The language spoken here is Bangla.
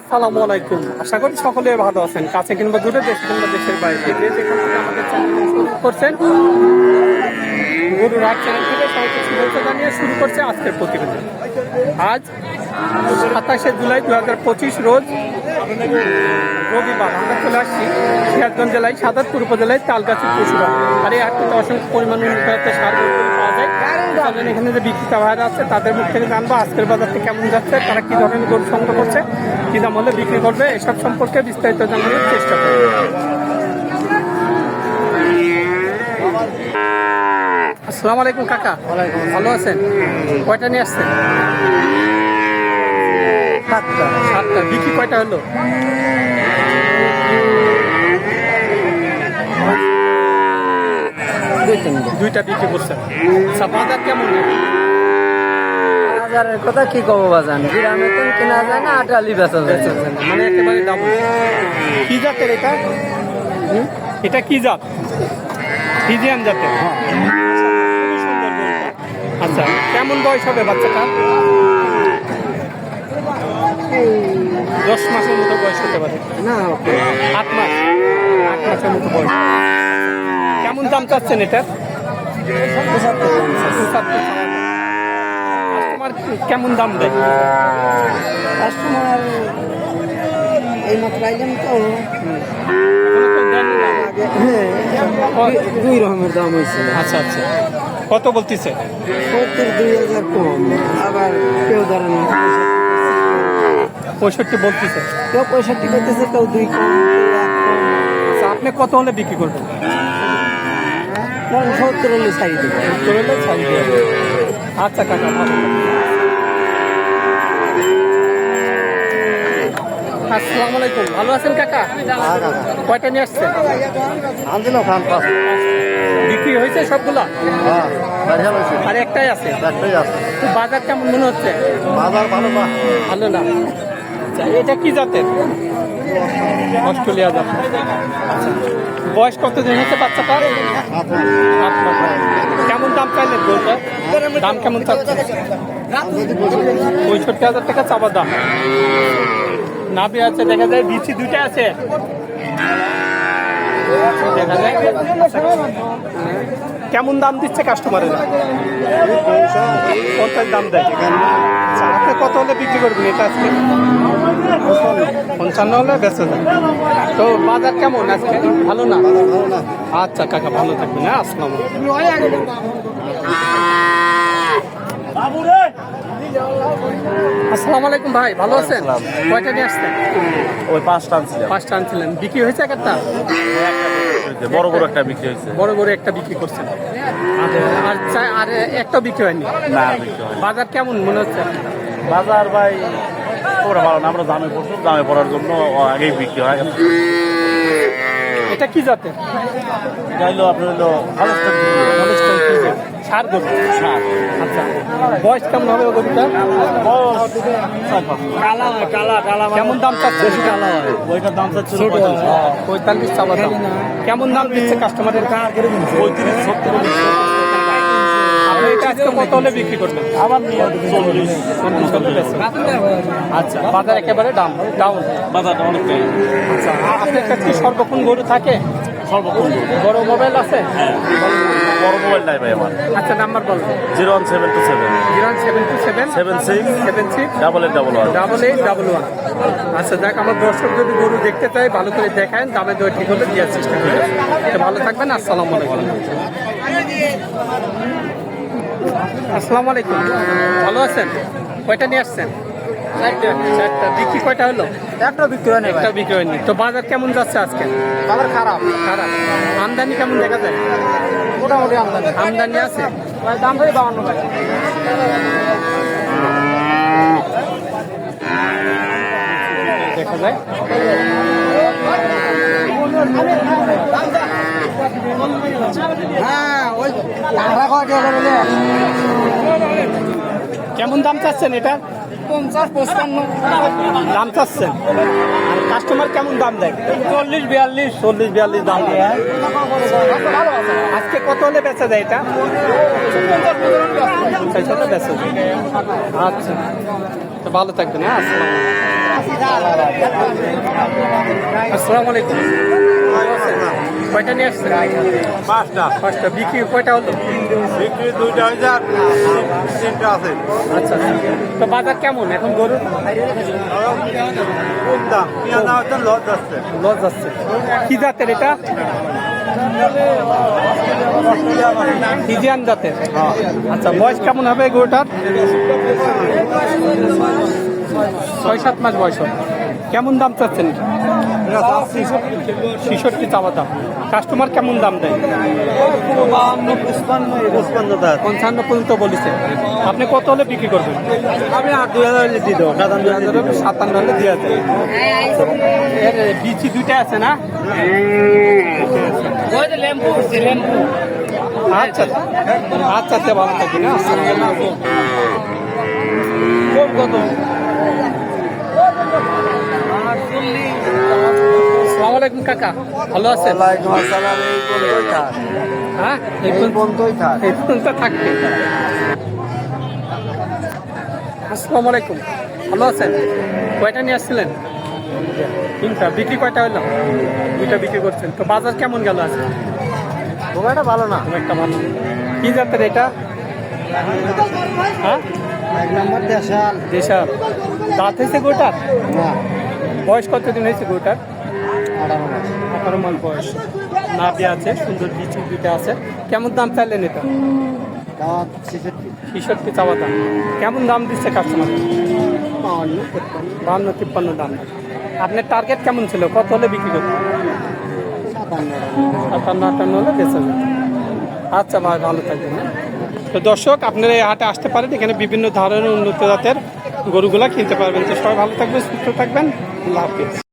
আসসালামু আলাইকুম। আশা করি সকলে ভালো আছেন। কাছে কিংবা দূরে, দেশ কিংবা দেশের বাইরে। করছেন হাট চ্যানেল থেকে সবাইকে শুভেচ্ছা জানিয়ে শুরু করছে আজকের প্রতিবেদন। আজ সাতাশে জুলাই দু হাজার পঁচিশ রোজ রবিবার আমরা চলে আসছি সিরাজগঞ্জ জেলায়, সাদাতপুর উপজেলায়, তালগাছি পশুরা। আর এই হাটটিতে অসংখ্য পরিমাণ উন্নত সার তাদের এখানে যে বিক্রেতা ভাইরা আছে তাদের মুখ থেকে জানব আজকের বাজারটি কেমন যাচ্ছে তারা কি ধরনের গরু সংগ্রহ করছে কি দাম হলে বিক্রি করবে এসব সম্পর্কে বিস্তারিত জানানোর চেষ্টা করবে। আসসালামু আলাইকুম কাকা। ভালো আছেন? কয়টা নিয়ে আসছেন? সাতটা। সাতটা। বিক্রি কয়টা হলো? দুইটা বিক্রি করছেন। আচ্ছা বাজার কেমন? বাজারের কথা কি কব বাজান? গ্রামে তো কেনা যায় না আটালি বেচা যায়। মানে একেবারে কি জাতের এটা? কি জাত? ফিজিয়ান জাতের। গরুটা। আচ্ছা কেমন বয়স হবে বাচ্চাটা? দশ মাসের মতো বয়স হতে পারে। না আট মাস। আট মাসের মতো বয়স। দাম চাচ্ছেন এটা? কাস্টমার কেমন দাম দেয়? কাস্টমার এই মাত্র আইলাম তো। হ্যাঁ। দুই রকমের দাম হয়েছে। আচ্ছা আচ্ছা। কত বলতেছে? সত্তর দুই হাজার কম। আবার কেউ ধরেন পঁয়ষট্টি বলতেছে। কেউ পঁয়ষট্টি করতেছে কেউ দুই কম। আচ্ছা আপনি কত হলে বিক্রি করবেন? সত্তর হলে ছাড়ি দেবো। সত্তর হলে ছাড় দিয়ে আচ্ছা কাকা ভালো। আসসালামু আলাইকুম। ভালো আছেন কাকা? কয়টা নিয়ে আসছেন? আনছিল খান বিক্রি হয়েছে সবগুলা? হ্যাঁ আর একটাই আছে? একটাই আছে। বাজার কেমন মনে হচ্ছে? বাজার ভালো না। ভালো না। আচ্ছা এটা কি জাতের? অস্ট্রেলিয়া জাত। আচ্ছা বয়স কতদিন হচ্ছে বাচ্চাটার কেমন দাম চাইলেন দাম কেমন চাচ্ছে? পঁয়ষট্টি হাজার টাকা চাবার দাম। নাভি আছে, দেখা যায় বিচি দুইটা আছে। দেখা যায়। কেমন দাম দিচ্ছে কাস্টমারেরা পঞ্চাশ দাম দেয়। আপনি কত হলে বিক্রি করবেন এটা আজকে? পঞ্চান্ন হলে বেঁচে যায় তো বাজার কেমন আজকে? ভালো না? আচ্ছা কাকা, ভালো থাকবেন হ্যাঁ আসসালাম আসসালামু আলাইকুম ভাই ভালো আছেন? কয়টা নিয়ে আসছেন? ওই পাঁচটা আনছিলাম। পাঁচটা আনছিলেন। বিক্রি হয়েছে একটা? বড় বড় একটা বিক্রি হয়েছে। বড় বড় একটা বিক্রি করছেন। আর আর একটা বিক্রি হয়নি? না। বাজার কেমন মনে হচ্ছে? বাজার ভাই ওরা ভালো না আমরা দামে পড়ছি দামে পড়ার জন্য আগেই বিক্রি হয়। এটা কি জাতের? চাইলো আপনার হলো। সার গরু আচ্ছা। বয়স কেমন হবে গরুটা কালা কালা কালা কেমন দাম চাচ্ছে বেশি কালা হয় ওইটার দাম চাচ্ছে পঁয়তাল্লিশ চাওয়া দাম। কেমন দাম দিচ্ছে কাস্টমারের পঁয়ত্রিশ সত্তর। আপনি এটা আজকে কত হলে বিক্রি করবেন? আবার। আচ্ছা বাজার একেবারে ডাউন অনেকটাই আচ্ছা আপনার কাছে সর্বক্ষণ গরু থাকে? সর্বক্ষণ বড় মোবাইল আছে? বড় মোবাইল নাই ভাই আমার। আচ্ছা নাম্বার বলবেন zero one seven two seven zero seven two seven seven six seven six double eight double one double eight double one আচ্ছা দেখ আমার দর্শক যদি গরু দেখতে চায় ভালো করে দেখায় দামে দর ঠিক হলে দেওয়ার চেষ্টা করি। ভালো থাকবেন আসসালামু আলাইকুম। আসসালামু আলাইকুম। ভালো আছেন? কয়টা নিয়ে আসছেন? চারটা বিক্রি কয়টা হলো? একটা বিক্রি হয় একটা বিক্রি হয়নি। তো বাজার কেমন যাচ্ছে আজকে? বাজার খারাপ। খারাপ। আমদানি কেমন দেখা যায়? মোটামুটি আমদানি। আমদানি আছে? দাম ধরে বাউন্ন টাকা দেখা যায়? হ্যাঁ? কেমন দাম চাচ্ছেন এটা? পঞ্চাশ পঁচপান্ন। দাম চাচ্ছেন? আর কাস্টমার কেমন দাম দেয়? চল্লিশ বিয়াল্লিশ। চল্লিশ বিয়াল্লিশ দাম দেয়। আজকে কত হলে বেচা যায় এটা? পঞ্চাশ হলে বেচা যায়। আচ্ছা। তো ভালো থাকবেন হ্যাঁ আসসালামু আলাইকুম। কয়টা নিয়ে আসছেন? পাঁচটা। পাঁচটা। বিক্রি কয়টা হলো? বিক্রি দুইটা হাজার তিনটা আছে। আচ্ছা তো বাজার কেমন? এখন গরুর কোন দাম। পেঁয়াজ হচ্ছে লস যাচ্ছে। লস যাচ্ছে। কি জাতের এটা? ফিজিয়ান জাতের। আচ্ছা বয়স কেমন হবে গরুটার? ছয় সাত মাস বয়স হবে। কেমন দাম চাচ্ছেন? ছিষট্টি চাওয়া দাম। কাস্টমার কেমন দাম দেয়? পঞ্চান্ন পর্যন্ত বলেছে। আপনি কত হলে বিক্রি করবেন? আমি আর দুই হাজার হলে দিয়ে দেবো। সাতান্ন দুই হাজার হলে সাতান্ন হলে দিয়ে আছে বিচি দুইটা আছে না? আচ্ছা আচ্ছা আচ্ছা ভালো থাকি না কত সালাম আলাইকুম কাকা। ভালো আছেন? ওয়ালাইকুম আসসালাম এই পর্যন্তই থাক। হ্যাঁ এই পর্যন্তই থাক। এই পর্যন্ত থাকবে। আসসালামু আলাইকুম। ভালো আছেন? কয়টা নিয়ে আসছিলেন? তিনটা। বিক্রি কয়টা হলো? দুইটা বিক্রি করছেন। তো বাজার কেমন গেল আছে খুব একটা ভালো না। খুব একটা ভালো। কি জাতের এটা? হ্যাঁ? এক নম্বর দেশাল। দেশাল। দাঁত হয়েছে গোটার? বয়স কতদিন হয়েছে গোটার? আঠারো মাস আঠারো মাস বয়স নাভি আছে সুন্দর বিচি দুইটা আছে। কেমন দাম চাইলেন এটা? ছেষট্টি। চাওয়া দাম। কেমন দাম দিচ্ছে কাস্টমার বাউন্ন তেপ্পান্ন দাম। আপনার টার্গেট কেমন ছিল? কত হলে বিক্রি করতে সাতান্ন। আটান্ন হলে বেঁচে যাবে আচ্ছা ভাই ভালো থাকবেন হ্যাঁ। তো দর্শক আপনারা এই হাটে আসতে পারেন। এখানে বিভিন্ন ধরনের উন্নত জাতের গরুগুলা কিনতে পারবেন। তো সবাই ভালো থাকবেন সুস্থ থাকবেন। আল্লাহ হাফিজ।